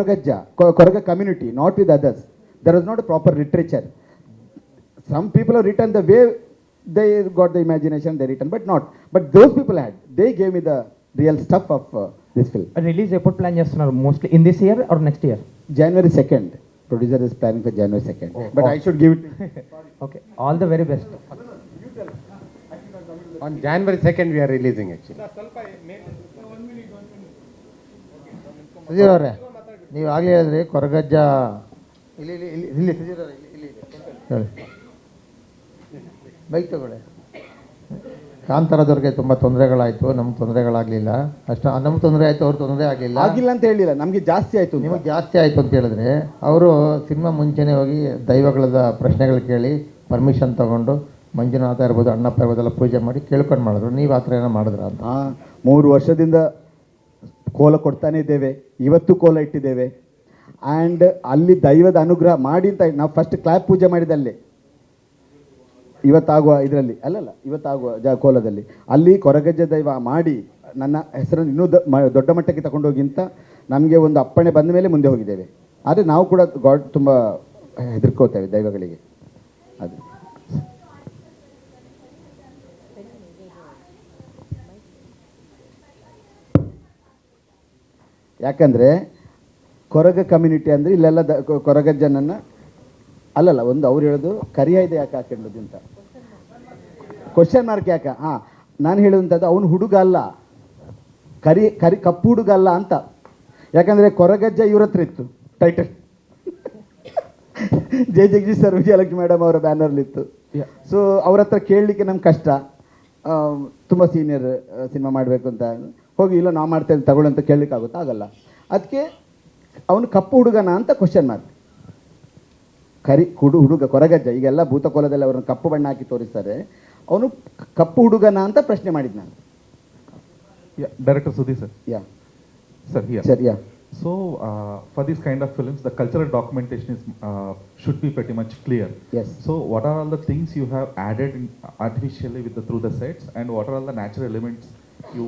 Koragajja, Koraga community, not with others. There was not a proper literature. Some people have written the way they got the imagination they written, but not. But those people had. They gave me the real stuff of uh, this film. Release ఎప్పుడు plan చేస్తున్నారు mostly in this year or next year January 2nd, producer is planning for January 2nd. Oh, but I should give it okay all the very best On January 2nd, we are releasing actually. Zero. ನೀವು ಆಗಲೇ ಹೇಳಿದ್ರಿ ಕೊರಗಜ್ಜ. ಇಲ್ಲಿ ಇಲ್ಲಿ ಇಲ್ಲಿ ಇಲ್ಲಿ ಇಲ್ಲಿ. ಹೇಳಿ. Bike ತಗೊಳ್ಳಿ. ಕಾಂತಾರದವ್ರಿಗೆ ತುಂಬ ತೊಂದರೆಗಳಾಯಿತು ನಮ್ಗೆ ತೊಂದರೆಗಳಾಗಲಿಲ್ಲ. ಅಷ್ಟ ನಮ್ಗೆ ತೊಂದರೆ ಆಯಿತು ಅವ್ರ ತೊಂದರೆ ಆಗಲಿಲ್ಲ ಆಗಿಲ್ಲ ಅಂತ ಹೇಳಿಲ್ಲ ನಮಗೆ ಜಾಸ್ತಿ ಆಯ್ತು. ನಿಮಗೆ ಜಾಸ್ತಿ ಆಯಿತು ಅಂತ ಹೇಳಿದ್ರೆ ಅವರು ಸಿನಿಮಾ ಮುಂಚೆನೇ ಹೋಗಿ ದೈವಗಳದ ಪ್ರಶ್ನೆಗಳು ಕೇಳಿ ಪರ್ಮಿಷನ್ ತಗೊಂಡು ಮಂಜುನಾಥ ಇರ್ಬೋದು ಅಣ್ಣಪ್ಪ ಇರ್ಬೋದೆಲ್ಲ ಪೂಜೆ ಮಾಡಿ ಕೇಳ್ಕೊಂಡು ಮಾಡಿದ್ರು. ನೀವು ಆ ಥರ ಏನೋ ಮಾಡಿದ್ರ ಅಂತ. ಮೂರು ವರ್ಷದಿಂದ ಕೋಲ ಕೊಡ್ತಾನೆ ಇದ್ದೇವೆ, ಇವತ್ತು ಕೋಲ ಇಟ್ಟಿದ್ದೇವೆ. ಆ್ಯಂಡ್ ಅಲ್ಲಿ ದೈವದ ಅನುಗ್ರಹ ಮಾಡಿ ಅಂತ ನಾವು ಫಸ್ಟ್ ಕ್ಲಾಪ್ ಪೂಜೆ ಮಾಡಿದಲ್ಲಿ. ಇವತ್ತಾಗುವ ಇದರಲ್ಲಿ, ಅಲ್ಲಲ್ಲ, ಇವತ್ತಾಗುವ ಜ ಕೋಲದಲ್ಲಿ. ಅಲ್ಲಿ ಕೊರಗಜ್ಜ ದೈವ ಮಾಡಿ ನನ್ನ ಹೆಸರನ್ನು ಇನ್ನೂ ದೊಡ್ಡ ಮಟ್ಟಕ್ಕೆ ತಗೊಂಡೋಗಿ ಅಂತ ನಮಗೆ ಒಂದು ಅಪ್ಪಣೆ ಬಂದ ಮೇಲೆ ಮುಂದೆ ಹೋಗಿದ್ದೇವೆ. ಆದರೆ ನಾವು ಕೂಡ ಗಾಡ್ ತುಂಬ ಹೆದರ್ಕೋತೇವೆ ದೈವಗಳಿಗೆ. ಅದು. ಯಾಕಂದರೆ ಕೊರಗ ಕಮ್ಯುನಿಟಿ ಅಂದರೆ ಇಲ್ಲೆಲ್ಲ ದ ಕೊರಗ ಜನನ ಅಲ್ಲಲ್ಲ ಒಂದು ಅವ್ರು ಹೇಳೋದು ಕರಿಯ ಇದೆ ಯಾಕೆ ಹಾಕೊಂಡದ್ದು ಅಂತ. ಕ್ವಶನ್ ಮಾರ್ಕ್ ಯಾಕೆ? ಹಾಂ ನಾನು ಹೇಳುವಂಥದ್ದು ಅವನು ಹುಡುಗ ಅಲ್ಲ. ಕರಿ ಕರಿ ಕಪ್ಪು ಹುಡುಗ ಅಲ್ಲ ಅಂತ. ಯಾಕಂದರೆ ಕೊರಗಜ್ಜ ಇವ್ರ ಹತ್ರ ಇತ್ತು title Jai Jagadish sir Vijayalakshmi madam ಅವರ ಬ್ಯಾನರ್ಲಿತ್ತು ಸೊ ಅವ್ರ ಹತ್ರ ಕೇಳಲಿಕ್ಕೆ ನಮ್ಗೆ ಕಷ್ಟ. ತುಂಬ ಸೀನಿಯರ್ ಸಿನಿಮಾ ಮಾಡಬೇಕು ಅಂತ. ಹೋಗಿ ಇಲ್ಲ ನಾವು ಮಾಡ್ತೇನೆ ತಗೊಳ್ಳಿ ಅಂತ ಕೇಳಲಿಕ್ಕಾಗುತ್ತೆ ಆಗಲ್ಲ. ಅದಕ್ಕೆ ಅವನು ಕಪ್ಪು ಹುಡುಗನ ಅಂತ ಕ್ವಶನ್ ಮಾರ್ಕ್ ಕರಿ ಹುಡು ಹುಡುಗ ಕೊರಗಜ್ಜ ಈಗೆಲ್ಲ ಭೂತಕೋಲದಲ್ಲಿ ಅವರನ್ನು ಕಪ್ಪು ಬಣ್ಣ ಹಾಕಿ ತೋರಿಸ್ತಾರೆ. ಅವನು ಕಪ್ಪು ಹುಡುಗನ ಅಂತ ಪ್ರಶ್ನೆ ಮಾಡಿದ್ ನಾನು. Director Sudeep sir. Yeah sir sir yeah so for this kind of films the cultural documentation is should be very much clear so what are all the things you have added artificially with through the sets and what are all the natural elements you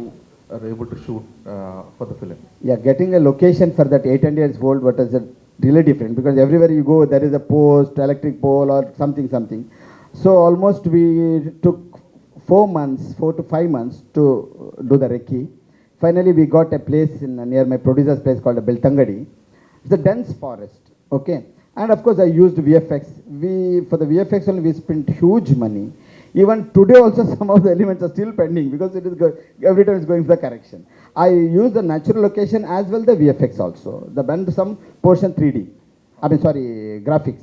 are able to shoot uh, for the film? Yeah, getting a location for that 800 years old, what is it really different? Because everywhere you go, there is a post, electric pole, or something, something. So almost we took four months, four to five months to do the recce. Finally, we got a place in near my producer's place called Beltangadi. It's a dense forest. Okay, and of course I used VFX. We for the VFX only we spent huge money. Even today also some of the elements are still pending because it is go- every time it's going for the correction. I use the natural location as well the VFX also. The bend some portion 3D. I mean sorry graphics.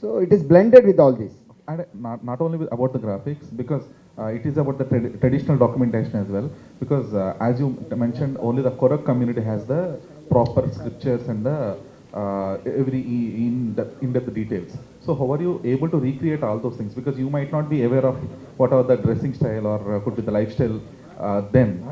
So it is blended with all this. And not, not only with, about the graphics, because uh, it is about the trad- traditional documentation as well. Because uh, as you mentioned, only the Korak community has the proper scriptures and the uh, every e- in the in-depth details. So how are you able to recreate all those things? Because you might not be aware of what are the dressing style or uh, could be the lifestyle uh, then.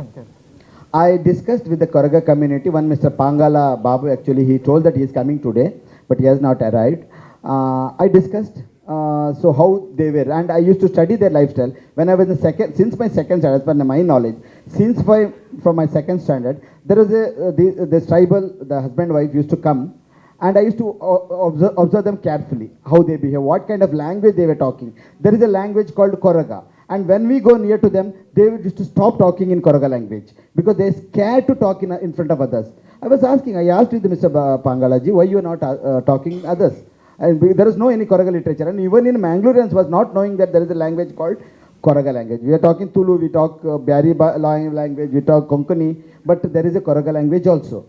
I discussed with the Koraga community. One Mr. Pangala Babu actually he told that he is coming today, but he has not arrived. Uh, I discussed uh, so how they were, and I used to study their lifestyle when I was in second. Since my second standard, as per my knowledge, since my from my second standard, there was a uh, the, this tribal the husband wife used to come. And I used to uh, observe, observe them carefully, how they behave, what kind of language they were talking. There is a language called Koraga. And when we go near to them, they would just to stop talking in Koraga language because they're scared to talk in, in front of others. I was asking, I asked with Mr. Pangalaji, why you are not uh, uh, talking others? And there is no any Koraga literature. And even in Mangaloreans was not knowing that there is a language called Koraga language. We are talking Tulu, we talk uh, Byari ba- language, we talk Konkani, but there is a Koraga language also.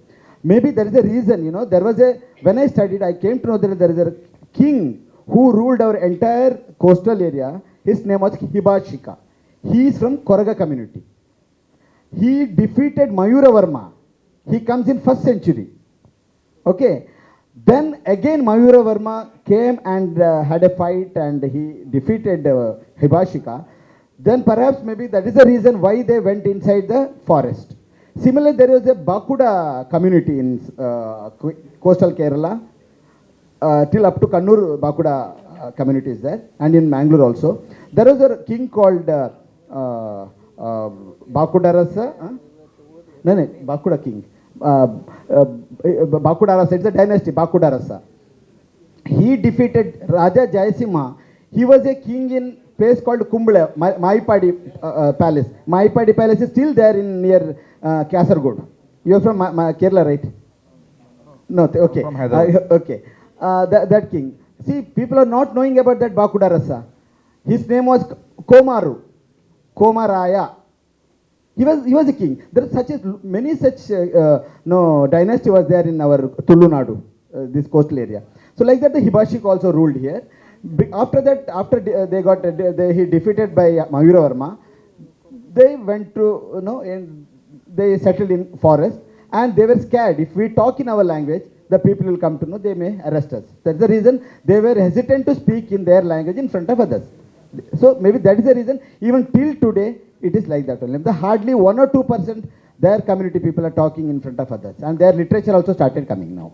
Maybe there is a reason, you know, there was a, when I studied, I came to know that there is a king who ruled our entire coastal area. His name was Hibashika. He is from Koraga community. He defeated Mayura Varma. He comes in first century. Okay. Then again Mayura Varma came and uh, had a fight and he defeated uh, Hibashika. Then perhaps maybe that is the reason why they went inside the forest. Similarly, there was a Bakuda community in uh, coastal Kerala uh, till up to Kannur Bakuda uh, community is there, and in Mangalore also. There was a king called uh, uh, uh, Bakudarasa. Huh? No, no, Bakuda king. uh, uh, Bakudarasa, it's a dynasty, Bakudarasa. He defeated Raja Jayasimha. He was a king in place called Kumbala, Ma- Maipadi uh, uh, Palace. Maipadi Palace is still there in near uh, Kasargod. You are from Ma- Ma- Kerala, right? No, okay. From Hyderabad. Uh, okay. Uh, that, that king. See, people are not knowing about that Bakudarasa. His name was Komaru. Komaraya. He was, he was a king. There are such a, many such uh, uh, no dynasty was there in our Tulunadu, uh, this coastal area. So like that, the Hibashik also ruled here. After that, after they got they, he defeated by Mayura Varma, they went to you know in, they settled in forest and they were scared. If we talk in our language, the people will come to know they may arrest us. That's the reason they were hesitant to speak in their language in front of others. So maybe that is the reason. Even till today, it is like that only. The hardly one or two percent their community people are talking in front of others, and their literature also started coming now.